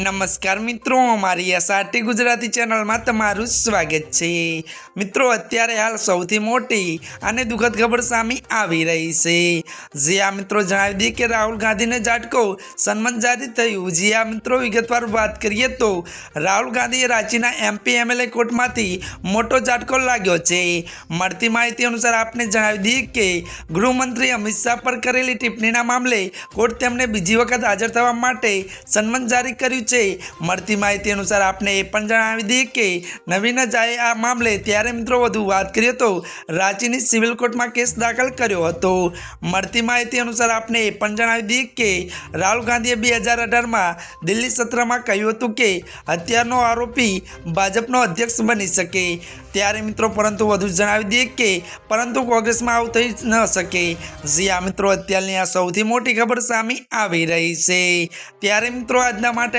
નમસ્કાર મિત્રો, અમારી એસઆરટી ગુજરાતી ચેનલમાં તમારું સ્વાગત છે. મિત્રો, અત્યારે હાલ સૌથી મોટી અને દુઃખદ ખબર સામે આવી રહી છે. જે આ મિત્રો જણાવી દઈએ કે રાહુલ ગાંધીને ઝાટકો સન્માન જારી થયું. જે આ મિત્રો વિગતવાર વાત કરીએ તો, રાહુલ ગાંધીએ રાંચીના એમપી એમએલએ કોર્ટમાંથી મોટો ઝાટકો લાગ્યો છે. મળતી માહિતી અનુસાર આપને જણાવી દઈએ કે, ગૃહમંત્રી અમિત શાહ પર કરેલી ટિપ્પણીના મામલે કોર્ટ તેમને બીજી વખત હાજર થવા માટે સન્માન જારી કર્યું છે. મળતી માહિતી અનુસાર આપને એ પણ જણાવી દઈએ કે નવીન જાએ આ મામલે ત્યારે મિત્રો વધુ વાત કરીએ તો રાંચીની સિવિલ કોર્ટમાં કેસ દાખલ કર્યો હતો. મળતી માહિતી અનુસાર આપને એ પણ જણાવી દઈએ કે રાહુલ ગાંધીએ બે હજાર અઢારમાં દિલ્હી સત્રમાં કહ્યું હતું કે હત્યાનો આરોપી ભાજપનો અધ્યક્ષ બની શકે. ત્યારે મિત્રો પરંતુ વધુ જણાવી દઈએ કે પરંતુ કોંગ્રેસમાં આવું થઈ ન શકે. જે આ મિત્રો, અત્યારની આ સૌથી મોટી ખબર સામે આવી રહી છે. ત્યારે મિત્રો આજના માટે